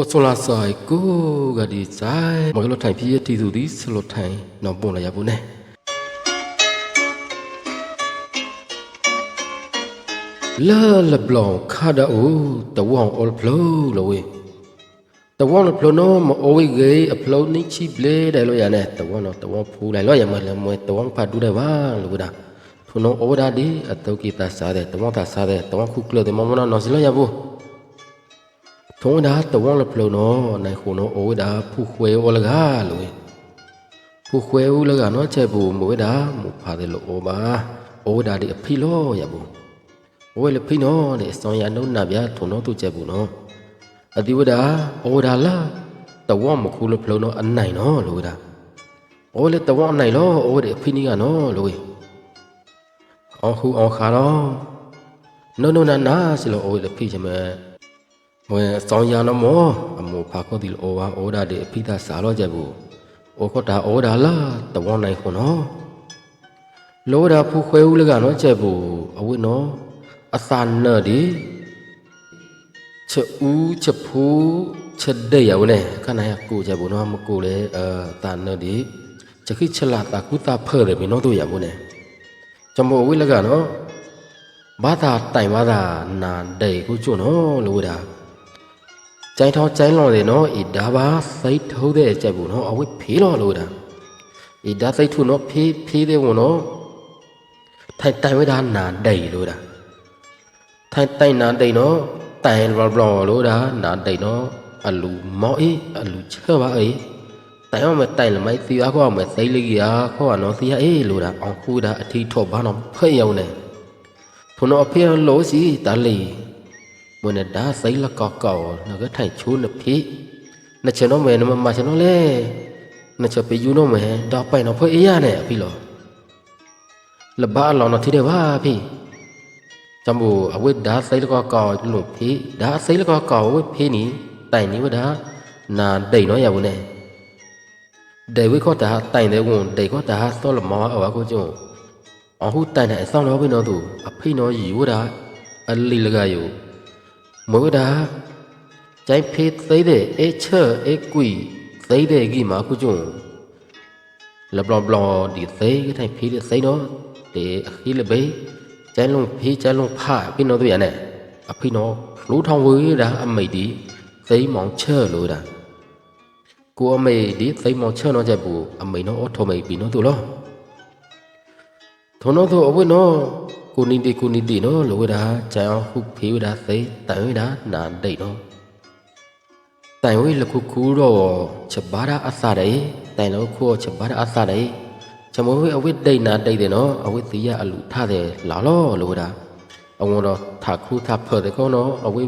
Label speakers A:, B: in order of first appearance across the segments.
A: အိုဆိုလာဆိုင်ကိုကဒီဆိုင်မကလို့ထိုင်ပြည့်တီသူဒီဆလို့ထိုင်တော့ပုံလာရဘူးနဲ့လာလဘလောင်ခါဒအိုတဝောင်အော်ဖလိုလောဝေတဝောင်ဖလိုနောမအိုဝေဂေအဖလိုနိချိပလေတယ်လို့ရနဲ့တဝောင်တော့တဝောင်ဖူးလိုက်လို့ရမလဲမွေတဝောင်ဖတ်တူတယ်ပါလို့ဒါထုံနောအိုဒါဒီအတုကိတာစားတယ်တဝောင်တာစားတယ်တဝောင်ခုကလို့တယ်မမနောနော်စလို့ရဘူး ထုံးဒါတဝေါလဖလုံနော်နိုင်ခုနော်အိုဒါဖူခွဲဝလကားလို့ဖူခွဲဦးလကနော်ချက်ဘူးမဝဲဒါမူဖာတယ်လို့အိုပါအိုဒါဒီအဖိလို့ရဘူးဝဲလဖိနော်ဒီစောင်းရနှုံနာဗျာထုံနော်သူချက်ဘူးနော်အတိဝဒါအိုဒါလာတဝေါမခုလဖလုံနော်အနိုင်နော်လို့ဒါအိုလေတဝေါအနိုင်လို့အိုဒီအဖိနီကနော်လို့အော်ဟူအော်ခါတော့နော်နော်နာနာစလို့အိုလေဖိချမဲ မွေဆောင်ရနမောအမောဖာခေါ်ဒီလောဝါအော်ဒါတဲ့အဖိသာစားတော့ကြဘူးအိုခေါ်တာအော်ဒါလာတဝနိုင်ခွနော်လောဒါဖူခွဲဦးလကနော်ချက်ဘူးအဝိနော်အသာနော်ဒီချက်ဦးချက်ဖူးချက်တဲ့ရဝနဲ့ခဏရကိုချက်ဘူးနော်မကိုလေအသာနော်ဒီချက်ခိချက်လာတာကုတာဖဲ့တယ်မင်းတို့ရဘူးနဲ့จมအဝိလကနော်ဘာသာတိုင်ဘာသာနာတဲ့ကိုကျွနော်လို့ဒါ ကျိုင်းထောင်းကျိုင်းလွန်တယ်နော်ဤဒါပါစိတ်ထိုးတဲ့ကြက်ဘူးနော်အဝိဖေးတော့လို့တာဤဒါစိတ်ထုနော်ဖေးဖေးတဲ့ဝန်နော်ထိုင်တိုင်ဝိဒါနာဒိတ်လို့တာထိုင်တိုင်နာဒိတ်နော်တိုင်ဘလဘလလို့တာနာဒိတ်နော်အလူမောအေးအလူချပါအေးတိုင်အောင်မတိုင်လမိုက်စီအားခေါ်မစိတ်လေးကြီးအားခေါ်နော်စီအေးလို့တာအောင်ခူတာအထီထော့ဘာနော်ဖဲ့ရောက်နေဖုန်းတော့အဖေလို့စီတလီ မွေနဲ့ဒါစိတ်လကောက်ကောက်နကထိုင်ချိုးနဖိနချနောမဲနမမချနောလေနချပေယူနောမဲဒါပိုင်နော်ဖွေးရနဲ့အဖိလောလဘာလောင်နတိတယ်ပါဖိจำบูအဝိဒါစိတ်လကောက်ကောက်လို့ဖိဒါစိတ်လကောက်ကောက်ဝိဖိနီတိုင်နီဝဒါနာဒိတ်နော်ရဘူးနဲ့ဒေဝိခောတာတိုင်တဲ့ဝန်ဒေခောတာသောလမောအဝကိုကျုံအဟုတိုင်တဲ့အဆောင်တော်ဘိနော်သူအဖိနော်ယူဝဒါအလီလကယူ မဝဒကျိုင်ဖေးသိတဲ့အေချာအေကွီသိတဲ့ကြီးမှာကုကျုံလဘလဘလဒီသိကထိုင်ဖေးတဲ့သိတော့ဒီအခီးလဘေးကျိုင်လုံးဖေးကျိုင်လုံးဖပြနော်တို့ရနဲ့အဖိနော်လူထောင်ဝေးတာအမိတ်ဒီသိမောင်ချဲလို့တာကိုအမေဒီသိမောင်ချဲတော့ချက်ဘူးအမိတ်နော်အထောမိတ်ပြီနော်တို့လောထုံတော့သူအဝိနော် ကိုနီတီကိုနီတီနော်လောဒါကျန်အောင်ခုဖေးဝဒါသိတိုင်ဝဒါနာဒိတ်နော်တိုင်ဝိလခုခုတော့ချက်ဘာရာအစတယ်တိုင်လို့ခုချက်ဘာရာအစတယ်ချမဝိအဝိဒိတ်နာဒိတ်တယ်နော်အဝိသီယအလူထားတယ်လာလောလောဒါအဝတော့ထာခုထာဖတ်တယ်ကောနော်အဝိ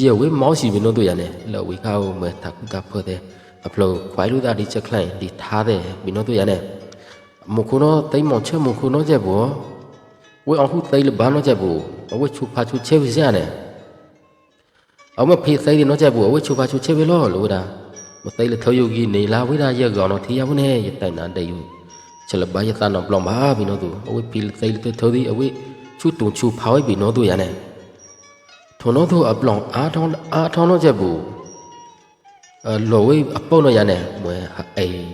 A: ရေဝိမောင်းစီမင်းတို့တွေ့ရတယ်လောဝိခါဦးမဲထာခုထာဖတ်တယ်အဖလို့ခွိုင်လူသားဒီချက်ခလိုက်ဒီထားတယ်မင်းတို့တွေ့ရတယ်မခုနော်တိမ်မောင်ချက်မခုနော်ချက်ဘော ဝေအောင်ဟုသိလဘာနောချက်ဘူးအဝချူဖာချူချေဝစရနဲ့အမဖေးသိတယ်နောချက်ဘူးအဝချူဖာချူချေဝလောလို့ဒါမသိလထောယုတ်ကြီးနေလာဝိဒါရက်ကောင်တော့ထီရဘူးနဲ့ရတိုင်နာတဲ့ယူချက်လဘာယသနောပလောင်ပါဘီနောသူအဝဖေးသိလထောဒီအဝချူတုံချူဖာဝိဘီနောသူရနဲ့ထုံနောသူအပလောင်အားထောင်းအားထောင်းနောချက်ဘူးအလောဝိအပုတ်နောရနဲ့မွဲအေး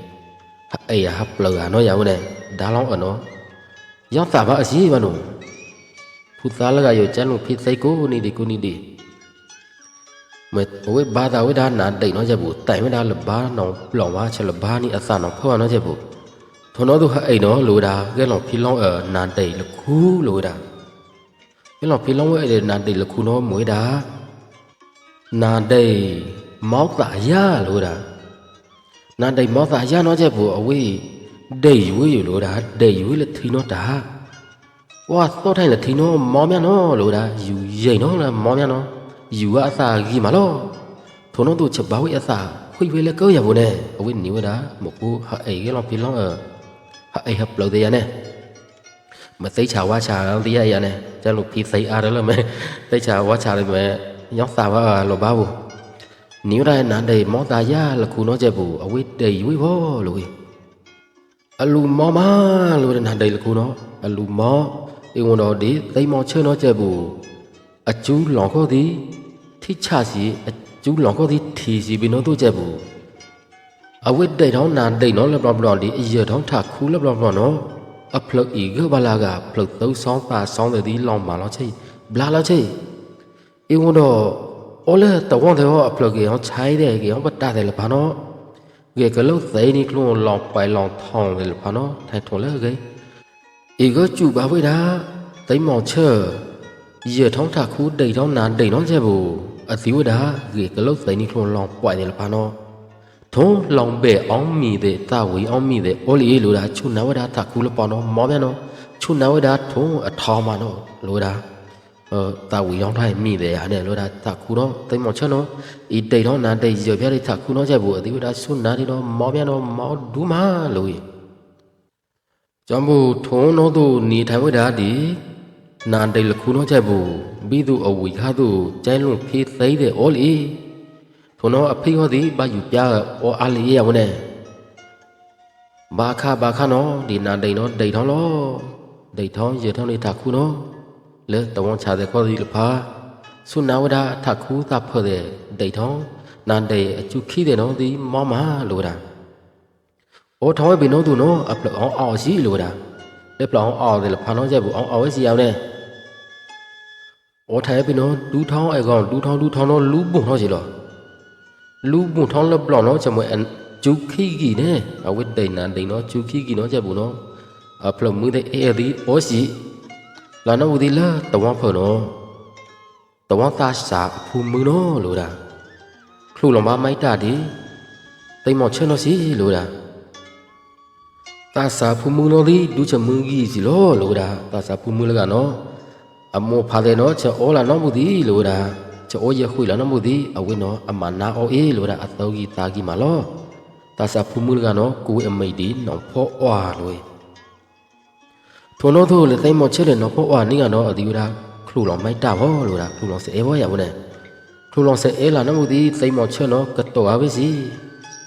A: အေးဟပ်လောရနောရဘူးနဲ့ဒါလောင်းအနော် ရောက်တာပါအစီပါနော်ဖူသားလကရောကျန်လို့ဖိစိတ်ကိုနေဒီကိုနေဒီမဝေဘာသာဝေဒါနာတိတ်နော်ချက်ဘူးတိုင်ဝေဒါလဘာနောင်ပလောင်ဝါချက်လဘာနီအစနောင်ဖောနော်ချက်ဘူးထုံတော့သူဟအိနော်လိုတာကဲလောင်ဖိလောင်းအနာတိတ်လခုလိုတာကဲလောင်ဖိလောင်းဝဲအဲ့နာတိတ်လခုနော်မွေးတာနာတိတ်မောက်တာရလိုတာနာတိတ်မောက်တာရနော်ချက်ဘူးအဝေး ဒိတ်ရွေးယူလို့ဒါဒိတ်ရွေးလက်ထီနော်ဒါဝါသောထိုင်လက်ထီနော်မောင်မြနော်လို့ဒါယူရိတ်နော်လားမောင်မြနော်ယူကအစာကြီးမလို့ထုံတော့သူချက်ပါဝိအစာခွေဝေလက်ကောရဘူးနဲ့အဝိနေဝဒါမကူဟာအေကလောဖီလောဟာအေဟပ်လို့တဲ့ရနဲ့မသိချာဝါချာတော့တရားရနဲ့ကျလို့ဖီစိအားရလို့မဲသိချာဝါချာလည်းမဲရောက်စာပါလို့ပါဘူးနိဝရနာဒေမောတာရလခုနော်ချက်ဘူးအဝိတေရွေးဘောလို့ အလူမောမလို့တဲ့နာဒိတ်လခုနော်အလူမောအင်းဝန်တော်ဒီသိမောချေနော်ကျဘူးအကျူးလောင်ခေါ်သည်ထိချစီအကျူးလောင်ခေါ်သည်ထီစီဘီနော်တို့ကျဘူးအဝိဒိတ်ထောင်းနာဒိတ်နော်လပလပလဒီအရထောင်းထခူးလပလပလနော်အဖလုတ်ဤကဘလာကဖလုတ်သုံးဆောင်ပါဆောင်တဲ့ဒီလောင်မာလောချိဘလာလောချိအင်းဝန်တော်အော်လေတဝန်တဲ့ဟောအဖလုတ်ကေဟောချိုင်းတဲ့ကေဟောပတ်တာတယ်လပါနော် गे कलो सही निकलो लॉ पाई लॉ थों ले फानो थाई थो ले गे इगो चू बा वे दा तई मौ छ ये थों था खू दै थों ना दै नों जे बो अ सी वे दा गे कलो सही निकलो लॉ पाई ले फानो थों लॉ बे ऑन मी दे ता वे ऑन मी दे ओ ले लो दा छू ना वे दा था खू ले पानो मौ बे नो छू ना वे दा थों अ थों मा नो लो दा 呃တာဝီအောင်ထိုင်မိတယ်ဟာနဲ့လိုတာတာကူတော့တိတ်မောချက်နော်ဤတိတ်တော့နာတိတ်ရပြတဲ့တာကူနော်ချက်ဘူးအဒီဝဒဆုနာဒီတော့မောပြန်နော်မောဒူးမလို့ကျောင်းဘူးထုံးတော့သူနေထိုင်ဝဒဒီနာတိတ်လခုနော်ချက်ဘူးပြီးသူအဝီခါသူကျဲလွန်ဖေးသိတဲ့အိုလီထုံတော့အဖေဟောသည်ဘာယူပြအော်အားလေးရဝနဲ့ဘာခဘာခနော် လောဒိန်ထောင်းရေထောင်းလေးထခုနော်လဲတဝန်ချတဲ့ခေါ်သည်လဖာဆုနာဝဒထခုသဖော်တဲ့ဒိန်ထောင်းနာဒိန်အကျုခိတဲ့နော်ဒီမောမလိုတာအော်ထောင်းဝဲဘီနော်သူနော်အပလောင်းအော်စီလိုတာလက်ပလောင်းအော်တယ်လဖာနော်ချက်ဘူးအော်အော်ဝဲစီရောက်နေအော်ထိုင်ဘီနော်ဒူးထောင်းအကောင်ဒူးထောင်းဒူးထောင်းနော်လူးပုံတော့စီလောလူဘုံထောင်းလပလောနော်ချမွေအန်ဂျုခိကီနေအဝိတေနန်တေနော်ဂျုခိကီနော်ချက်ဘူးနော်အဖလမှုတဲ့အေဒီအောစီ လာနော်ဦးဒီလာတဝဖောနော်တဝသာစာဖူမှုနော်လို့တာခလူလုံးမမိုက်တာဒီတိမ်မောချဲနော်စီလို့တာတာစာဖူမှုနော်ဒီဒူချမှုကြီးစီလို့လို့တာတာစာဖူမှုလကနော်အမောဖာတယ်နော်ချေအောလာနော်မှုဒီလို့တာချောရခွေလာနမှုဒီအဝိနောအမနာအောအေလိုရာအတောကြီးတာကြီးမလောတာစာဖူမူလကနောကိုအမိတ်ဒီနောင်ဖောဝါလို့ ထိုနောထိုလေသိမောချဲလေနောဖောဝါနိကနောအဒီဝရာခလူလောင်မိုက်တာဘောလိုရာခလူလောင်စေဘောရဘူးနဲ့ခလူလောင်စေအေလာနမှုဒီသိမောချဲနောကတောအဝိစီ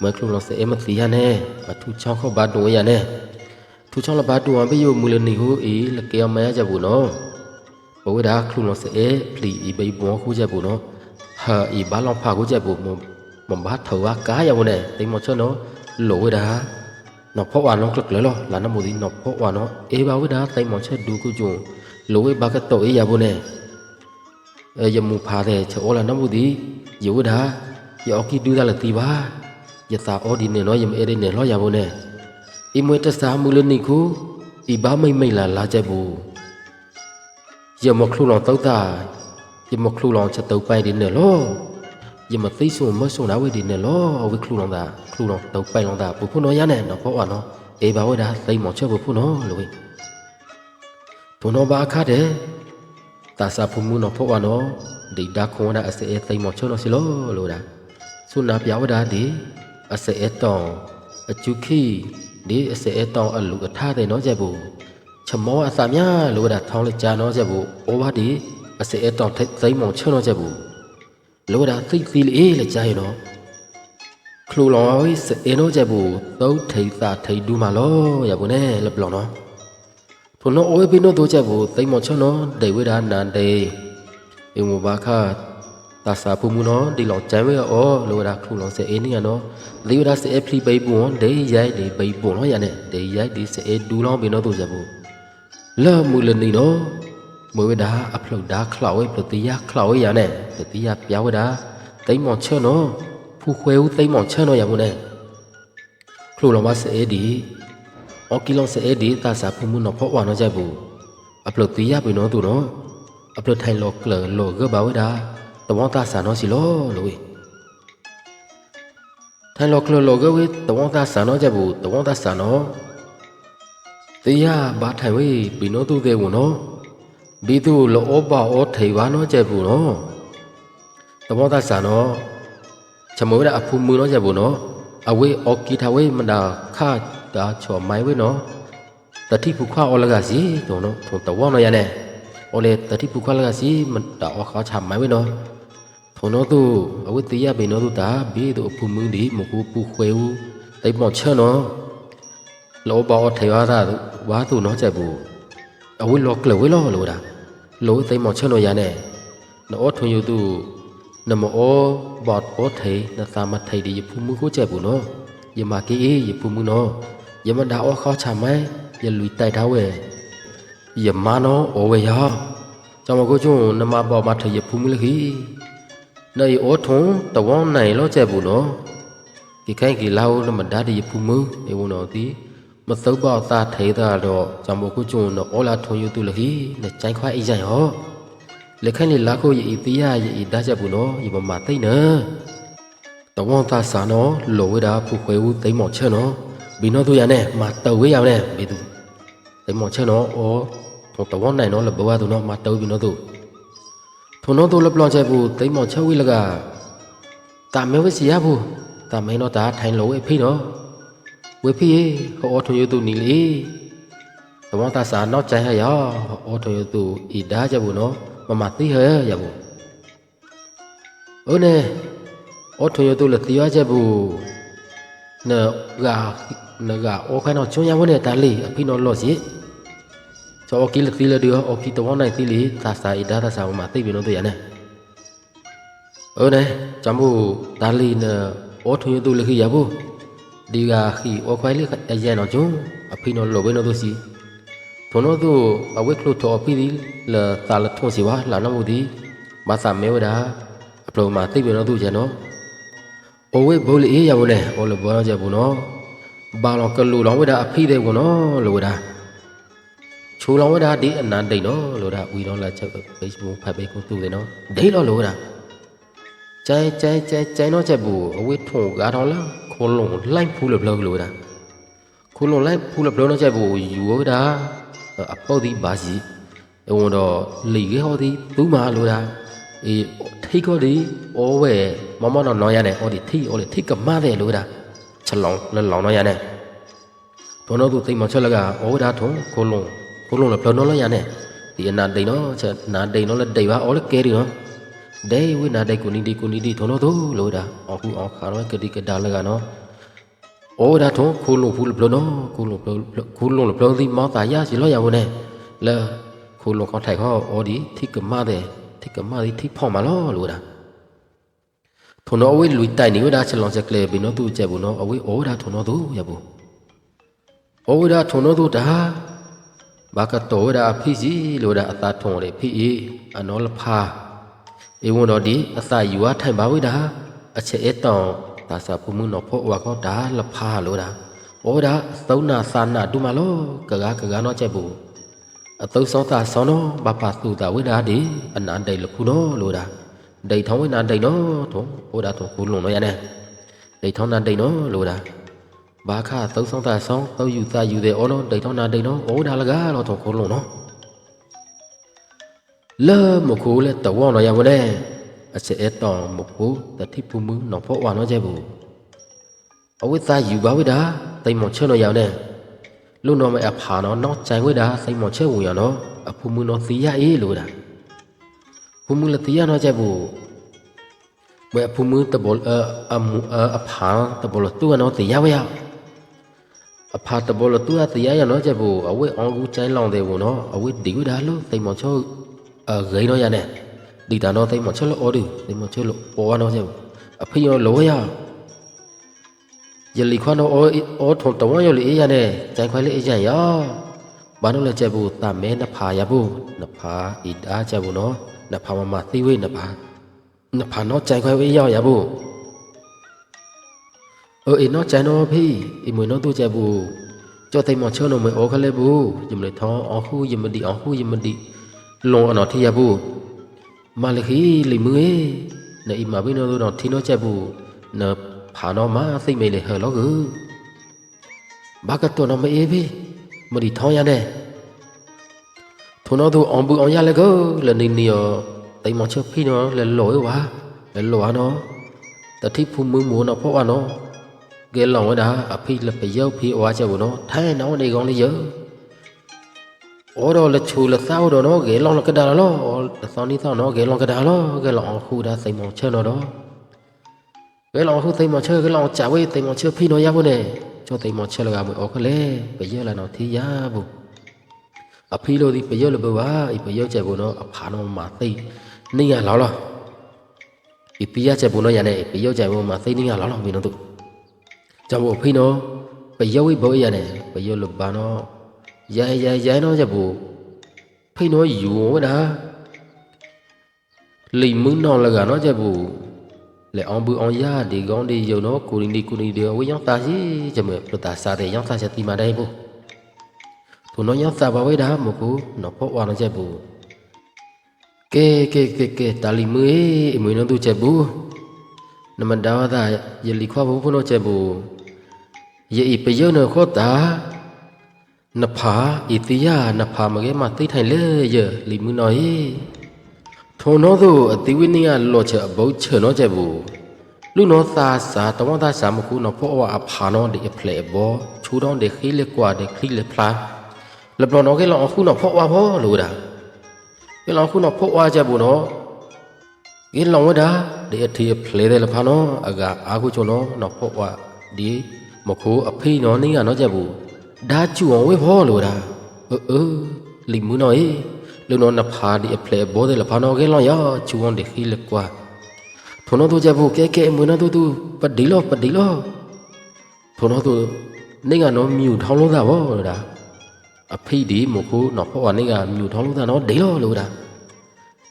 A: မခလူလောင်စေအေမတိရနဲ့မထူချောင်းခောဘာတုံရနဲ့ထူချောင်းလဘာတုံအပိယမူလနေဟိုအေလကေမရကြဘူးနော်ဘဝဒါခလူလောစေဖလီဤဘေဘောခုချက်ဘူးနော်ဟာဤဘာလောင်ဖာခုချက်ဘူးမမဘာထောဝကာယဝနဲ့တိမချနောလောဝဒါ นพวานองกลกเลยล่ะลานมูดินพวานอเอบาวดาไตมอนเชดูกูจงโลเวบากะโตเอยาบุเนเอยมูพาเดชโอลานมูดิยูดายอกิดูดาลตีบายะตาออดิเนนอยมเอเรเนลอยาบุเนอีมวยตะสามูลนิคูอีบาไม่ไม่ลาลาใจบูยมคลุลองตอตายมคลุลองชะตอไปดิเนลอ ยมသိဆုံမဆုံနာဝေဒီနဲ့လောဝေခလူလောင်တာခလူလောင်တော့ပိုင်လောင်တာပူဖုနော်ရနဲ့နော်ပေါ့ဝါနော်အေးပါဝေဒါသိမောင်ချက်ပူဖုနော်လို့ဝေဘုံနော်ဘာခါတဲ့တာစာဖုမှုနော်ပေါ့ဝါနော်ဒီဒါခွန်ဒါအစအဲသိမောင်ချက်နော်စီလောလို့ဒါဆုနာပြဝဒါဒီအစအဲတောင်းအကျုခိဒီအစအဲတောင်းအလူအထားတဲ့နော်ချက်ဘူးချမောအစာမြလို့ဒါထောင်းလက်ကြာတော့ချက်ဘူးအိုဘာဒီအစအဲတောင်သိမ့်မောင်ချွန်းတော့ချက်ဘူး လို့ဒါသိသီလေလက်ကြာရတော့ခလူလောင်ဝိစအဲတော့ချက်ဘူးသုံးထိတ်သာထိတ်ဒူးမလောရဘူးနဲ့လပလောင်နော်ဖုန်းအိုဘီနိုတော့ချက်ဘူးသိမ့်မောင်ချွန်းတော့ဒေဝိဒါနန်တေအမဘာခတာစာဖုမှုနော်ဒီလောင်ကျမ်းဝဲအောလို့ဒါခလူလောင်စအဲနေရနော်လေဝဒါစအဲဖလီပိတ်ပွန်ဒေရိုက်ဒေပိတ်ပွန်နော်ရနဲ့ဒေရိုက်ဒီစအဲဒူလောင်ဘီနိုတော့ချက်ဘူးလာမူလနီနော မွေဝဒါအဖလုဒါခလောက်ဝဲပတိယခလောက်ဝဲရနဲ့ပတိယပြဝဒါတိမ်မောင်ချောနောဖူခွဲဦးတိမ်မောင်ချောနောရမှုနဲ့ခလိုလောမစေဒီအော်ကီလောစေဒီတာစာဖမှုနောဖောဝါနောကြဘူးအဖလုတိယဘီနောသူနောအဖလုထိုင်လောကလလောကဘဝဒါတဝတာစာနောစီလောလို့ဝေထိုင်လောကလလောကဝေတဝတာစာနောကြဘူးတဝတာစာနောတရားဘာထိုင်ဝေးဘီနောတုတဲ့ဝန်နော် ဘီသူလောပါဩထေဘာနောကျက်ဘူးနော်တဘောသဆာနော်ချမောရအဖူမူနော်ကျက်ဘူးနော်အဝေအော်ကီထဝေမနာခါတာချောမိုင်ဝေနော်တတိဖူခွာအော်လကစီတုံနော်ထုံတဝနော်ရနဲ့အော်လေတတိဖူခွာလကစီမတာအော်ခါချမိုင်ဝေနော်ထုံနော်သူအဝေတရားဘီနောတုတာဘီသူအဖူမူဒီမကူပူခွေဦးတိတ်မောင်ချနော်လောဘောထေဝါဒဝါသူနော်ချက်ဘူး အဝိလောကလဝိလောလို့တာလို့သိမောချွန်းလို့ရနဲ့နောထွန်ယူသူနမအောဘတ်အောထေနသမထေဒီယဖူမှုကိုချက်ဘူးနော်ယမကေအေယဖူမှုနော်ယမဒါအောခေါချမဲယလူတိုက်ထားဝဲယမနောအောဝဲယာကြောင့်မကိုကျွန်းနမဘောမထေယဖူမှုလခီနေအောထုံတဝန်းနိုင်လောချက်ဘူးနော်ဒီခိုင်ကီလာဦးနမဒါဒီယဖူမှုအေဝနော်ဒီ မသုတ်ပေါသာထေတာတော့ကြောင့်မကိုကျွန်းနော်အောလာထုံယူတူလခီနဲ့ကြိုင်ခွိုင်းအိဆိုင်ဟောလက်ခဏလေးလာကိုရီတီယာရီဒါချက်ဘူးနော်ဒီမမသိနေတဝန်သာစာနော်လောဝဲတာဖူခွဲဦးသိမ့်မောင်ချက်နော်ဘီနော်တို့ရနဲ့မတော်ဝဲရနဲ့ဘီသူသိမ့်မောင်ချက်နော်အော်ထုံတဝန်နိုင်နော်လဘဝသူနော်မတော်ဘီနော်တို့ထုံနော်တို့လပလောင်ချက်ဘူးသိမ့်မောင်ချက်ဝိလကတာမဲဝဲစီရဘူးတာမဲနော်ဒါထိုင်လောဝဲဖိနော် ဝဲဖိဟောထုံရသူနီလေတဝန်သာစာနော်ကြိုင်ဟရအော်ထုံရသူဤဒါချက်ဘူးနော်မမသိဟဲရဘူးဟုတ်နေအော်ထွေရတူလတိရချက်ဘူးနော်ကနကအော်ခိုင်းတော့ကျွန်းရဝနေတာလီအဖိနော်လော့စီချောကီလတိလဒီအော်ကီတော့နိုင်တိလီသာစာဣဒါသာစာမသိပြီနော်တွေ့ရနေဟုတ်နေจำဘူးဒါလီနအော်ထွေရတူလခိရဘူး ဒီကခီအော်ခိုင်းလေအရင်တော့ကျွန်းအဖိနော်လောဘနော်တို့စီထိုနိုသူအဝိကလုတောပိဒီလာတာလထုံစီဝါလာနမှုဒီမသမေဝဒာအပလောမာသိပြီနော်သူကျန်နော်အဝိဘိုလီအေးရဘူးလေအော်လဘောကြဘူးနော်ဘာလောကလူလောဝဒအဖိတဲ့ဘူးနော်လို့ဝဒချူလောဝဒဒီအနန္တိတ်နော်လို့ဒါဝီတော့လာချက် Facebook ဖတ်ပေးကိုသူတယ်နော်ဒိတ်တော့လို့ဝဒကျိုင်ကျိုင်ကျိုင်ကျိုင်တော့ချက်ဘူးအဝိ ထုံကားတော့လားခိုးလုံးလိုက်ဖူးလို့ဘလို့လို့ဝဒခိုးလုံးလိုက်ဖူးလို့ဘလို့တော့ချက်ဘူးယူဝဒအပုတ်ဒီဘာစီအဝန်တော့လီကေဟောဒီသူမလိုတာအေးထိတ်ကောဒီဩဝဲမမတော့နောရတဲ့ဩဒီထိဩလေထိကမတဲ့လိုတာချက်လောင်လလောင်တော့ရတဲ့ဘုံတော့သူသိမချက်လကဩဒါထုံခိုးလုံးခိုးလုံးလည်းပလောနော်လရတဲ့ဒီအနာတိန်တော့ချက်နာတိန်တော့လည်းတိတ်ပါဩလေကဲဒီနော် ဒဲဝိနာဒိတ်ကိုနီဒီကိုနီဒီထုံတော့သူလိုတာအခုအောင်ခါတော့ကတိကဒါလကနော် โอ้ดาทงคูลุฟูลบลโนคูลุคูลุบลดิมอตายาสิลอยาวเนလဲคูลุเขาไทยเขาอ๋อดิทิกมาเดทิกมาดิทิพ่อมาล้อလို့ဒါထုံတော့အဝေးလူတိုင်နေဝဒါချက်လောင်ချက်ကလေးဘီနော်သူချက်ဘူးနော်အဝေးဩဒါထုံတော့သူရဘူးဩဒါထုံတော့သူဒါဘာကတော့ဒါဖိစီလို့ဒါအသာထုံလေဖိအေအနောလဖာ အေဝန်တော့ဒီအသာယူအထိုင်ပါဝိဒါအချက်အတောင်တာစာဖုံမှုနော်ဖို့ဝါကောဒါလဖာလို့ဒါဩဒါသုံးနာစာနာတူမလောကကာကကာနော်ချက်ဘူးအတုဆောတာဆောနောဘပါသူတာဝိဒါဒီအနန္တိလခုနော်လို့ဒါဒိတ်ထောင်းဝိနာဒိတ်နော်ထုံဩဒါထုံကူလုံးနော်ရနေဒိတ်ထောင်းနာဒိတ်နော်လို့ဒါဘာခသုဆောတာဆောသုယူတာယူတဲ့ဩနော်ဒိတ်ထောင်းနာဒိတ်နော်ဩဒါလကားတော့ထုံကူလုံးနော် လဲမခိုးလဲတဝေါနော်ရမလဲအစဲတော်မဖို့တတိဖူမှုနော်ဖို့ဝါနော်ကျဘူးအဝိသယူပါဝိဒါတိမ်မောချွနော်ရောက်နေလူနော်မအဖာနော်နော်ကြိုင်ဝိဒါစိမ်မောချဲဝင်ရနော်အဖူမှုနော်သီရအေးလို့ဒါဖူမှုလသီရနော်ကျဘူးဘယ်ဖူမှုတဘောအအမအဖာတဘောတူနော်သီရဝရအဖာတဘောတူအသီရရနော်ကျဘူးအဝိအောင်ကူချိုင်းလောင်တယ်ဘူးနော်အဝိဒီဝိဒါလို့တိမ်မောချော အဂိနော်ရနေဒီတန်တော့သိမချလို့အော်ဒီသိမချလို့ပေါ်တော့ကျအဖေရောလောရယလီခွန်းတော့အော်အော်ထုံတဝရလေအေးရနဲ့ကြိုင်ခွဲလေးအေးရရဘာလို့လဲကျဘူးတမဲနဖာရဘူးနဖာဤတာကျဘူးနော်နဖာမမသိဝိနဖာနဖာတော့ကြိုင်ခွဲအေးရရဘူးအိုအေနော်ကြိုင်တော့ဖေးအမွေနော်တို့ကျဘူးကြောသိမချနော်မေအော်ခလဲဘူးယမ လေထောင်းအော်ဟူယမဒီအော်ဟူယမဒီလုံအနော်ထီရဘူးမာလခီလီမွေနေအီမာဘိနောတော့ထီနောချက်ဘူးနဖာနောမာသိမေလေဟလောကူဘာကတော့နမအေးဘီမဒီထောင်းရတဲ့ထုံတော့သူအောင်ဘူးအောင်ရလေကိုလနေနေရောတိမ်မချဖိနောလေလောဝါလေလောနော်တတိဖုမှုမိုးနော်ဖောဝါနော်ကဲလောင်ဝဒါအဖိလပယောဖိဝါချက်ဘူးနော်ထိုင်နောင်းနေကောင်းလေးရော oro le chu le sao do no ge long ka da lo so ni sao no ge long ka da lo ge long khu da sai mo che no do ge long khu sai mo che ge long cha we sai mo che phi no ya bu ne cho sai mo che lo ga bu o ka le be ye la no thi ya bu a phi lo di be ye lo bu ba i be ye che bu no a pha no ma sai ni ya lo lo i pi ya che bu no ya ne be ye che bu ma sai ni ya lo lo mi no tu cha bu phi no be ye we bo ya ne be ye lo ba no သိနေရလောက်လောက်ပြီနော်သူကြောင့်ဘုဖိနော်ปีယောဝိဘောရနဲ့ปีယောလဘာနော်ရိုင်ရိုင်ရိုင်နော်ချက်ဘူဖိနော်ယူဝဒါလိမင်းနော်လကနော်ချက်ဘူလေအောင်ဘူးအောင်ရဒီကောင်းဒီယုံနော်ကိုရင်ဒီကိုရင်ဒီဝေးရောက်တာရှိချက်မပတာစားတဲ့ရောက်တာချက်တီမာတိုင်းဘူးသူနော်ရောက်တာပါဝေးတာမဟုတ်နော်ပေါ့ဝါနော်ချက်ဘူးကဲကဲကဲကဲတာလီမွေအမွေနော်သူချက်ဘူးနမဒါဝဒယလီခွာဘူးဖုနော်ချက်ဘူးယေဤပယုံနော်ခောတာ နဖာဣတိယနဖာမကဲမသိထိုင်လေယလီမွနော်ယေထုံနော်သူအတိဝိနိယလောချက်အဘုတ်ချေနော်ချက်ဘူးလူနော်သာစာတဝတာစာမခုနော်ဖောဝအဖာနော်ဒီအဖလေဘောချူတော့ဒီခိလေကွာဒီခိလေဖလာလပလောနော်ကဲလောအခုနော်ဖောဝဖောလို့တာ cái lòng khu nó phô qua cha bù nó cái lòng ở đó để thì play đây là phá nó à gà à khu cho nó nó phô qua đi một khu ở phi nó nín à nó cha bù đã chủ với phô rồi đó ờ ờ lì mũi nói lúc nó nạp phá đi play bố đây là phá nó cái lòng ya chủ để khi lực qua thôi nó tôi cha bù cái cái mũi nó tôi tôi bắt đi lo bắt đi lo thôi nó tôi nín à nó miu thong lo ra bố rồi đó အဖိဒီမခုနော်ဖောဝနေကမြူထောင်းလို့တာနော်ဒေလောလို့တာ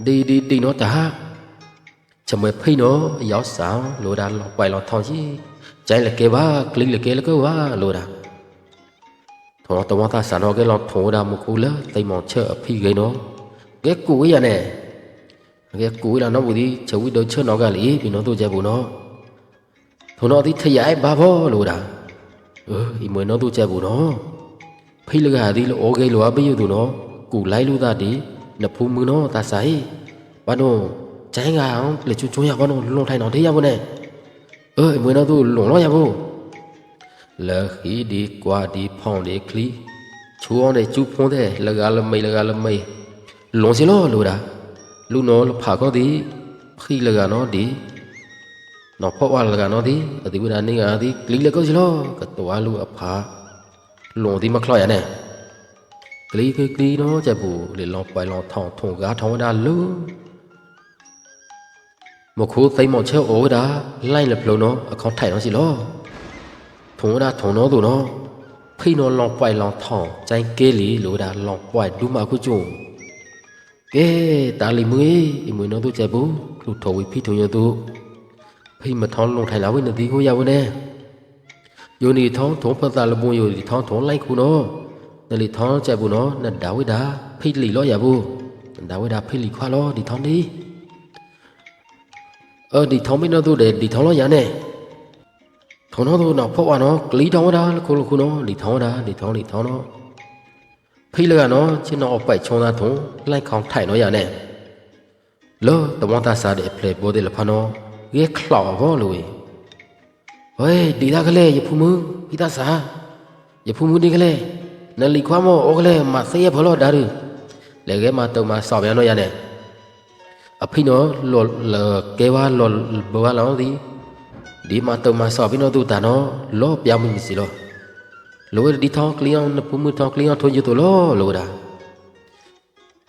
A: ဒီဒီဒီနော်တာချမဖိနော်ရောက်ဆောင်လို့တာလောက်ပိုင်လောက်ထောင်းရှိကျိုင်းလကေပါကလိလကေလကောပါလို့တာ ဖောတဝတာစနောကဲလောထုံဒါမခုလတိမောချအဖိကိနောကဲကိုဝေးရနဲ့ကဲကိုဝေးလာနော်ဘူးဒီချဝိတော့ချနောကလေပြီးနော်တို့ချက်ဘူးနော်ထုံတော့ဒီထရိုင်ဘာဘောလို့ဒါအေးဤမွေနော်တို့ချက်ဘူးနော်ဖိလကဒီလောဩကေလောအပိယသူနော်ကိုလိုက်လို့သားဒီနဖူးမူနော်တဆိုင်ဘာနော်ကျိုင်းကအောင်လေချွချွရကောနော်လုံထိုင်တော်သေးရဘူးနဲ့အေးမွေနော်တို့လုံတော့ရဘူး လခီဒီကွာဒီဖောင်းဒီခလီချူအောင်တဲ့ကျူဖုံးတဲ့လကလမိတ်လကလမိတ်လုံစီလို့လို့တာလူနော်ဖာကောဒီခိလကနော်ဒီနော်ဖောက်ဝါလကနော်ဒီအတိဝဒနေကဒီကလီလကောစီလို့ကတော်လူအဖာလွန်ဒီမခလောက်ရနဲ့ကလီကကလီတော့ချက်ဘူးလေလောပိုင်လောထောင်းထုံကားထောင်းတာလူမခိုးသိမ်းမောင်ချက်အိုးတာလိုက်လဖလုံးတော့အခေါင်းထိုင်တော့စီလော ထုံတာထုံတော့သူနော်ဖိနော်လောပိုင်လောထောင်းကျိုင်းကဲလီလိုတာလောပိုင်ဒူးမခုကျုံကဲတာလီမွေအမွေနော်သူချက်ဘူးလူတော်ဝီဖိထုံရသူဖိမထောင်းလုံထိုင်လာဝိနဒီကိုရဝနဲ့ yo ni thong thong pha ta lo bun yo ni thong thong lai khu no ne li thong cha bu no na da wi da phei li lo ya bu da wi da phei li khwa lo di thong đi ơ đi thong mi no tu de đi thong lo ya ne thong no tu no pho wa no kli thong da lo ထုံတော့တော့တော့ဖောက်ပါနော်ကလီထောင်းတာခုခုနော်လီထောင်းတာလီထောင်းလီထောင်းတော့ဖိလကနော်ချင်းတော့အပိုက်ချုံသားထုံလိုက်ခေါင်ထိုင်တော့ရနဲ့လောတမတာစားတဲ့ဖလေပိုးတဲ့လဖနော်ရေခလောက်ဘောလို့ဟဲ့ဒီသားကလေးရဖူမူဒီသားစားရဖူမူဒီကလေးနလီခွားမောဩကလေးမဆေးရဖလို့ဒါရလေကဲမတုံမဆောက်ပြန်တော့ရနဲ့အဖိနော်လောကဲဝါလောဘဝလောဒီ ဒီမှာတော့မှာစောက်ပြီးတော့သူတာနော်လောပြမှုမစီလောလိုဒီထောင်းကလီယောနပူမှုထောင်းကလီယောထုံရတူလောလိုတာ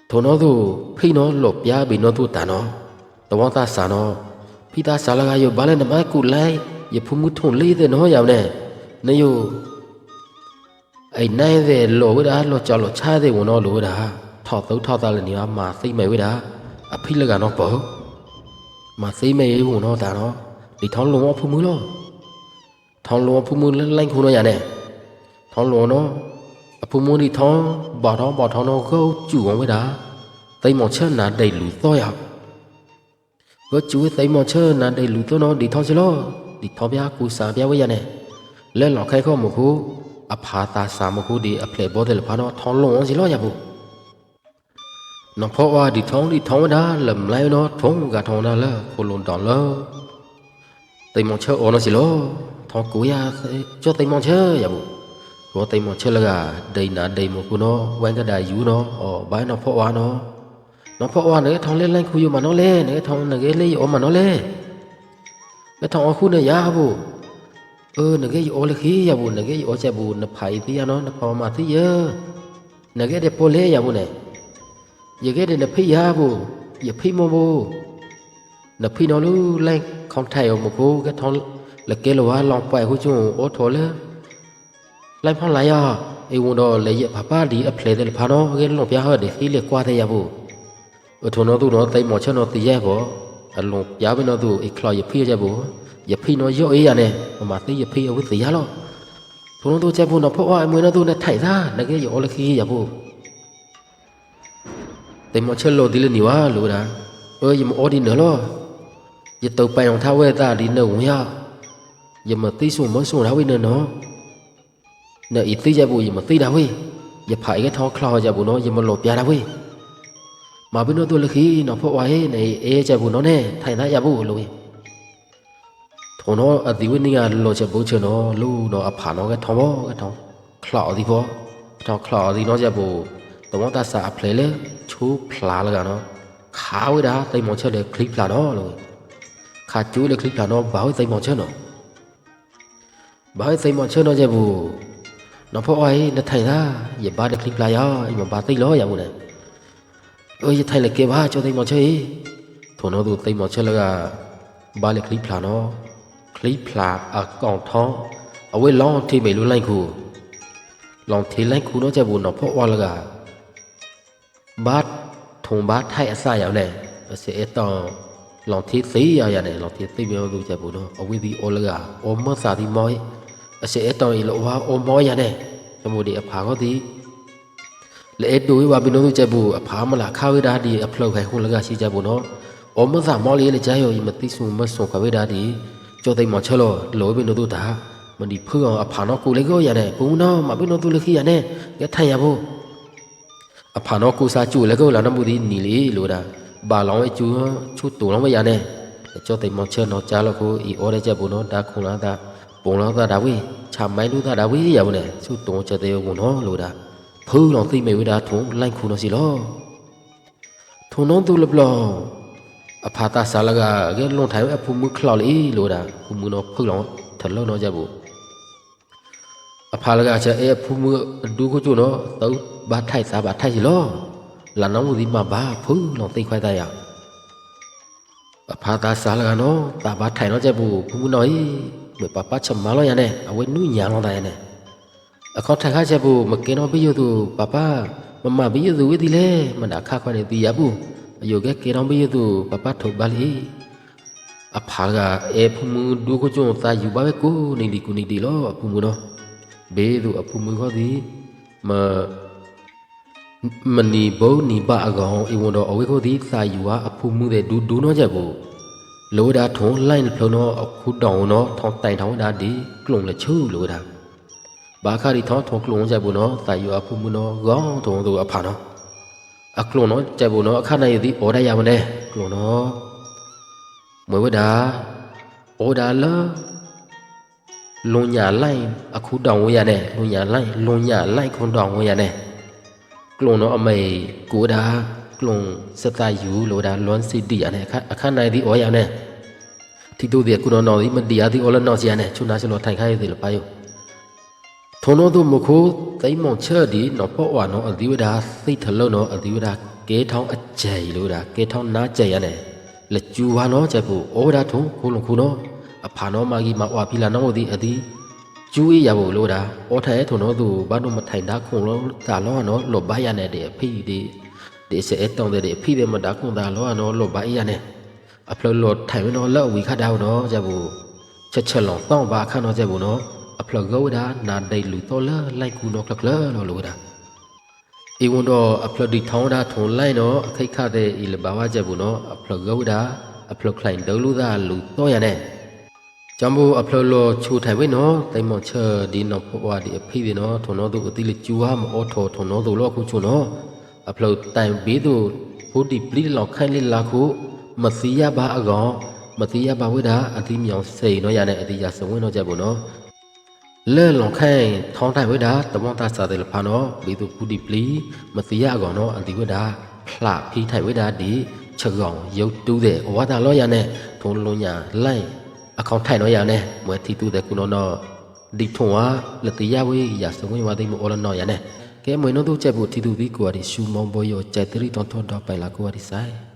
A: ထုံတော့သူဖိနော်လောပြပြီးတော့သူတာနော်တဝတာစာနော်ဖိတာစာလာကယောဘာလဲနမကူလိုက်ရဖုမှုထုံလေးတဲ့နော်ရောက်နေနေယအိနိုင်တဲ့လောဝဒါလောကြောက်လောချားတဲ့ဝန်တော့လောဒါထောက်တော့ထောက်တာလည်းနေရာမှာစိတ်မဲ့ဝဒါအဖိလကနော်ပေါ့မစိတ်မဲ့ဝန်တော့ဒါနော် ဒီထောင်းလုံးဖုမှုလောထောင်းလုံးဖုမှုလိုင်းခုနော်ရနေထောင်းလုံးနော်အဖုမှုဒီထောင်းဘာထောင်းဘာထောင်းတော့ကိုကျူအောင်ဝဒါတိတ်မောင်ချက်နာဒိတ်လူတော့ရကိုကျူသိမ်းမောင်ချက်နာဒိတ်လူတော့နော်ဒီထောင်းစလောဒီထောပြကူစာပြဝရနဲ့လဲလော်ခိုက်ခေါမခုအဖာတာစာမခုဒီအဖလေဘောတယ်ဖာတော့ထောင်းလုံးစီလောရဘူးနော်ဖောဝါဒီထောင်းဒီထောင်းဒါလမ်လိုက်နော်ထုံးကထောင်းဒါလာခိုလွန်တော်လော တိမ်မောင်ချေအော်နော်စီလောထောင်းကိုရကျော်တိမ်မောင်ချေရဘူးဘောတိမ်မောင်ချေလကဒိနာဒိမခုနော်ဝမ်ကဒါယူနော်အော်ဘိုင်းနော်ဖောဝါနော်နော်ဖောဝါနေထောင်းလဲလိုက်ခူယူမနော်လဲနေထောင်းငယ်လေးအော်မနော်လဲ မထောင်အခုနဲ့ရဖို့เออနဂေအော်လခေရဖို့နဂေအော်ချက်ဖို့နဖိုင်တိရနော်နဖောမသိရနဂေတဲ့ပေါ်လေရဖို့နဲ့ရခဲ့တဲ့နဖိရဖို့ရဖိမဖို့ လဖိနော်လူလိုင်းခေါန်ထိုင်အောင်မကိုကထောင်းလကဲလဝါလောင်ပွိုင်ဟုချုံအောထော်လေလိုက်ဖောင်းလာရအေဝန်တော်လေရပါပါဒီအဖလေတယ်ဖာနော်ငယ်လုံးပြဟောဒီဟီလေကွာတဲ့ရဘူးအထုံတော်သူတော်တိတ်မော်ချက်တော်တည်ရဘောအလုံးပြပင်းတော်သူအိခလော်ရဖိရဘူးရဖိနော်ရော့အေးရနဲ့မမသိရဖိအဝသိရလောဘုံတို့ချက်ဖို့တော့ဖောက်အမွေတော်သူနဲ့ထိုက်သားငကဲရော်လခီရဘူးတိတ်မော်ချက်လို့ဒီလေနေဝါလို့ဒါအေးမအော်ဒီနော် ยตไปองทาเวตาดีเนอะวยายมติสุมสุราวิเนอะเนาะเนอะอีติจบุยมติดาเวยาผายกะท้อคลอจบุเนาะยมหลบยาดาเวมาบิโนตุลคีเนาะพอวาเฮเนเอจบุเนาะเนไทยนายาบุโลထုံတော့အဒီဝိနိယလောချက်ဘုချေနော်လူတော့အဖာနော်ကထောင်းဘောကထောင်းခလော်ဒီဘောထောင်းခလော်ဒီနော်ချက်ဘုတော့တဆာအဖလေလေချိုးဖလာလကနော် ခါဝဒါတိမ်မောင်ချက်လေခလိပလာတော့လို့ခါကျူးလေခလိပလာတော့ဘာဝတိမ်မောင်ချက်နော်ဘာဝတိမ်မောင်ချက်တော့ကြဘူးနော်ဖောအိုင်နထိုင်သားရပါတဲ့ခလိ ပလာရအိမ်မဘာသိလို့ရဘူးလေအိုးရထိုင်လေကေဘာကျော်တိမ်မောင်ချက်ထုံတော့သူတိမ်မောင်ချက်လကဘာလေခလိပလာနော်ခလိပလာအကောင်ထောင်းအဝဲလောင်းထိမေလူလိုက်ခုလောင်းထိလိုက်ခုတော့ကြဘူးနော်ဖောဝါလကဘာထုံဘာထိုက်အစရောက်နေအစေအတောင် လောင်တီသေးရရတယ်လောင်တီသိပြောလို့ချက်ဘူးနော်အဝိဒီအောလကအောမစာဒီမောအစေအတောင်ဤလောဝါအောမောရနေသမုဒီအဖာကောဒီလေတူဝါဘီနိုချက်ဘူးအဖာမလားခါဝိဒါဒီအဖလောက်ခိုင်ခုလကရှိချက်ဘူးနော်အောမစာမောလေးလေကြာရောမသိစုမဆုံခဝိဒါဒီကျော်သိမောချက်လို့လောဘီနိုတို့တာမဒီဖူအောင်အဖာနော်ကိုလေကောရတဲ့ဘုံနော်မဘီနိုတို့လခိရနေရထိုင်ရဖို့အဖာနောကိုစာကျူလည်းကောလာနမှုဒီနီလေလို့တာ ဘာလောင်းအကျူချူတူလောင်းမရနဲ့ကြောတိမ်မောင်ချေနော်ကြားလို့ကိုဤအော်ရချက်ဘူးနော်ဒါခုလာတာပုံလောင်းတာဒါဝေးချမိုင်းလို့တာဒါဝေးရဘူးနဲ့ချူတုံချက်တဲ့ဘူးနော်လို့တာဖူးလောင်သိမေဝိတာထုံလိုက်ခုနော်စီလောထုံနော်သူလပလောအဖာတာဆာလကကဲလွန်ထိုင်အဖူမှုခလောက်လေလို့တာဖူမှုနော်ဖုတ်လောင်းထလုံးနော်ချက်ဘူးအဖာ လကချက်အဲဖူးမှုဒူကိုကျနော်တော့ဘာထိုက်စားဘာထိုက်စီလောလာနောင်းမှုဒီမှာဘာဖူးလောသိခွဲတဲ့ရအဖာသာစားလကနော်တာဘာထိုင်တော့ချက်ဘူးဖူးမှုနော်ဤမပပချက်မလောရနဲ့အဝဲနုညာလောတဲ့ရနဲ့အခေါက်ထက်ခါချက်ဘူးမကင်းတော့ပြီးရသူပပမမပြီးရသူဝိဒီလေမနာခါခွနဲ့တီးရဘူးအယုကဲကေတော့ပြီးရသူပပထုတ်ပါလေအဖာကအဲဖူးမှုဒူကိုကျသာယူပါပဲကိုနေဒီကိုနေဒီလောဖူးမှုနော်ဘေးသူအဖူမူခေါ်သည်မ မနီဘုံနီပါအကောင်ဧဝန်တော်အဝေခေါ်သည်စာယူဟာအဖူမှုတဲ့ဒူဒူနောချက်ကိုလိုဒါထုံလိုက်ဖလုံးတော့အခုတောင်တော့ထောင်းတိုင်ထောင်းဒါဒီကလုံလက်ချူလိုဒါဘာခါရီထောင်းထုံကလုံချက်ဘူးနော်စာယူအဖူမှုနော်ကောင်းထုံသူအဖာနော်အကလုံနော်ချက်ဘူးနော်အခနိုင်သည်အော်ဒါရမနဲ့ကလုံနော်မွေဝဒါအော်ဒါလားလွန်ညာလိုက်အခုတောင်ဝရနဲ့လွန်ညာလိုက်လွန်ညာလိုက်ခွန်တောင်ဝရနဲ့ ကလုံတော့အမေကိုဒါကလုံစတယူလို့ဒါလွန်စီတီရနဲ့အခအခနိုင်ဒီဩရနဲ့တီတို့ဒီကုနောနော်ဒီမတီရဒီဩလနော်စီရနဲ့ချုနာစလောထိုင်ခိုင်းရသေးလို့ပါယောထုံတော့သူမခိုးသိမ့်မောင်ချဲ့ဒီနော်ပေါ့ဝါနော်အဒီဝဒါသိထလုံးနော်အဒီဝဒါကဲထောင်းအကျယ်လို့ဒါကဲထောင်းနားကျယ်ရနဲ့လက်ကျူပါနော်ချက်ဖို့ဩဒါထုံခိုးလုံးခုနော်အဖာနောမာကြီးမဝါဖီလာနောဒီအဒီ ကျူးရဖို့လို့တာအော်ထဲထုံတော့သူဘာလို့မထိုင်တာခုံလို့တာလောနော်လောဘရနဲ့တဲ့အဖိဒီဒီစဲတောင်းတဲ့အဖိတဲ့မတာခုံတာလောနော်လောဘရနဲ့အဖလောလောထိုင်မနော်လောဝီခတ်တာနော်ကြဘူးချက်ချက်လောတောင်းပါခန့်တော့ကြဘူးနော်အဖလောကောဒါနာဒိတ်လူတော်လာလိုက်ကူနော်ကလကလလောလို့တာဧဝန်တော့အဖလောဒီထောင်းတာထုံလိုက်နော်အခိတ်ခတဲ့ဤလဘာဝကြဘူးနော်အဖလောကောဒါအဖလောခလိုင်ဒလူသာလူတော့ရနဲ့ jambu upload lo chu thai we no tai mo che di no pho wa di phi de no thon no tu ati le chu ha mo o tho thon no tu lo khu chu no upload tai be tu phu ti pli lo khai le la khu ma si ya ba a gaw ma si ya ba we da ati myaw sei no ya ne ati ya sa win no ja bu no လဲလွန်ခဲထောင်းတိုင်းဝိဒါတမောတာစာတယ်ဖာနောဘီသူပူဒီပလီမစီရအောင်နောအန်တီဝိဒါဖလာဖီထိုင်ဝိဒါဒီချက်ကောင်ရုပ်တူးတဲ့ဝါတာလောရနဲ့ထုံးလုံးညာလိုက် အကောင့်ထိုင်တော့ရနဲ့မွေတီတူတဲ့ကုနောနော်ဒီထုံဝါလက်တရဝေးရစဝင်းဝါသိမအော်လနော်ရနဲ့ကဲမွေနို့တို့ချက်ဖို့တီတူဒီကိုရီရှူမောင်ဘောယောကြက်တရီတောင်းတော့ပိုင်လာကိုရီဆိုင်